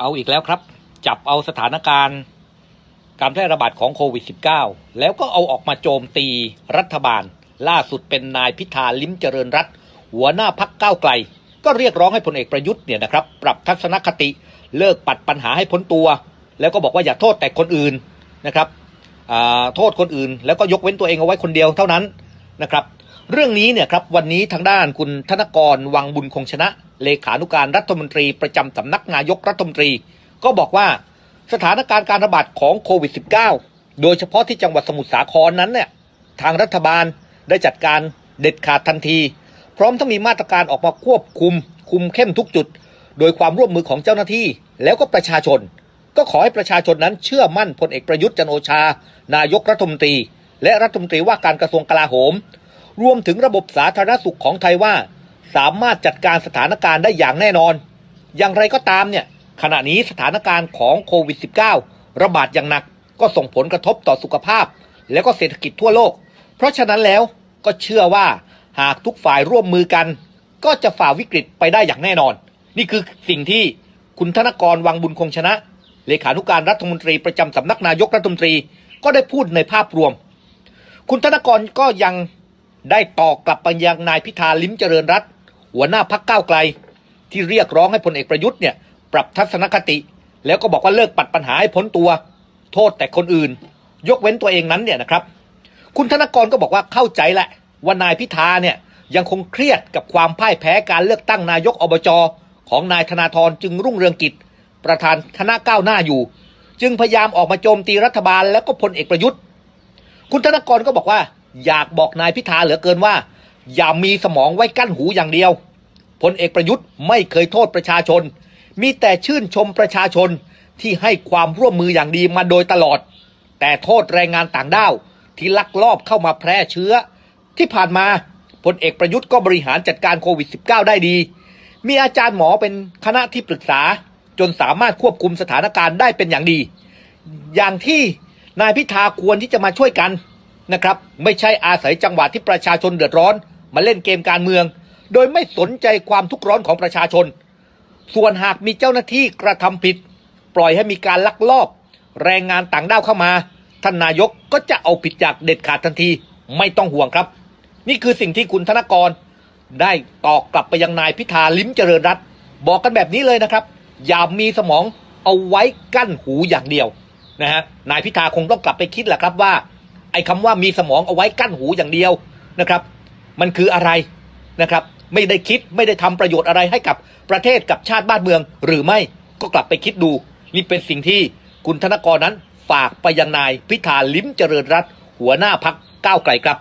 เอาอีกแล้วครับ จับเอาสถานการณ์ การแพร่ระบาดของโควิด -19 แล้วก็เอาออกมาโจมตีรัฐบาล ล่าสุดเป็นนายพิธาลิ้มเจริญรัตหัวหน้าพักก้าวไกล ก็เรียกร้องให้พลเอกประยุทธ์เนี่ยนะครับ ปรับทัศนคติเลิกปัดปัญหาให้พ้นตัว แล้วก็บอกว่าอย่าโทษแต่คนอื่นนะครับโทษคนอื่น แล้วก็ยกเว้นตัวเองเอาไว้คนเดียวเท่านั้นนะครับ เรื่องนี้เนี่ยครับวันนี้ทางด้านคุณธนกรวังบุญคงชนะ เลขานุการรัฐมนตรีประจำสำนักนายกรัฐมนตรี ก็บอกว่าสถานการณ์การระบาดของโควิด -19 โดยเฉพาะที่จังหวัดสมุทรสาครนั้นเนี่ยทางรัฐบาลได้จัดการเด็ดขาดทันที พร้อมทั้งมีมาตรการออกมาควบคุม คุมเข้มทุกจุด โดยความร่วมมือของเจ้าหน้าที่ แล้วก็ประชาชน ก็ขอให้ประชาชนนั้นเชื่อมั่นพลเอกประยุทธ์จันโอชา นายกรัฐมนตรี และรัฐมนตรีว่าการกระทรวงกลาโหม รวมถึงระบบสาธารณสุขของไทยว่า สามารถจัดการสถานการณ์ได้อย่างแน่นอน อย่างไรก็ตามเนี่ยขณะนี้สถานการณ์ของโควิด -19 ระบาดอย่างหนักก็ส่งผลกระทบต่อสุขภาพ และก็เศรษฐกิจทั่วโลก เพราะฉะนั้นแล้วก็เชื่อว่าหากทุกฝ่ายร่วมมือกัน ก็จะฝ่าวิกฤตไปได้อย่างแน่นอน นี่คือสิ่งที่คุณธนกรวังบุญคงชนะ เลขานุการรัฐมนตรีประจำสำนักนายกรัฐมนตรี ก็ได้พูดในภาพรวม คุณธนกรก็ยัง ได้ตอกลับไปยังนายพิธาลิ้มเจริญรัตหัวหน้าพักก้าวไกล ที่เรียกร้องให้พลเอกประยุทธ์เนี่ยปรับทัศนคติ แล้วก็บอกว่าเลิกปัดปัญหาให้พ้นตัว โทษแต่คนอื่น ยกเว้นตัวเองนั้นเนี่ยนะครับ คุณธนกรก็บอกว่าเข้าใจแหละว่านายพิธาเนี่ยยังคงเครียดกับความพ่ายแพ้การเลือกตั้งนายกอบจของนายธนาธรจึงรุ่งเรืองกิจ ประธานคณะก้าวหน้าอยู่ จึงพยายามออกมาโจมตีรัฐบาลแล้วก็พลเอกประยุทธ์ คุณธนกรก็บอกว่า อยากบอกนายพิธาเหลือเกินว่า อย่ามีสมองไว้กั้นหูอย่างเดียวพลเอกประยุทธ์ไม่เคยโทษประชาชน มีแต่ชื่นชมประชาชนที่ให้ความร่วมมืออย่างดีมาโดยตลอด แต่โทษแรงงานต่างด้าวที่ลักลอบเข้ามาแพร่เชื้อ ที่ผ่านมาพลเอกประยุทธ์ก็บริหารจัดการโควิด -19 ได้ดี มีอาจารย์หมอเป็นคณะที่ปรึกษา จนสามารถควบคุมสถานการณ์ได้เป็นอย่างดี อย่างที่นายพิธาควรที่จะมาช่วยกัน นะครับ ไม่ใช่อาศัยจังหวะที่ประชาชนเดือดร้อน มาเล่นเกมการเมือง โดยไม่สนใจความทุกข์ร้อนของประชาชน ส่วนหากมีเจ้าหน้าที่กระทำผิด ปล่อยให้มีการลักลอบ แรงงานต่างด้าวเข้ามา ท่านนายกก็จะเอาผิดจากเด็ดขาดทันทีไม่ต้องห่วงครับ นี่คือสิ่งที่คุณธนกร ได้ตอบกลับไปยังนายพิธาลิ้มเจริญรัตน์บอกกันแบบนี้เลยนะครับ อย่ามีสมองเอาไว้กั้นหูอย่างเดียวนะฮะนายพิธาคงต้องกลับไปคิดแหละครับว่า ไอ้คำว่ามีสมองเอาไว้กั้นหูอย่างเดียวนะครับ มันคืออะไรนะครับ ไม่ได้คิดไม่ได้ทำประโยชน์อะไรให้กับประเทศกับชาติบ้านเมือง หรือไม่ก็กลับไปคิดดู นี่เป็นสิ่งที่คุณธนกรนั้นฝากไปยังนายพิธาลิ้มเจริญรัตหัวหน้าพักก้าวไกลครับ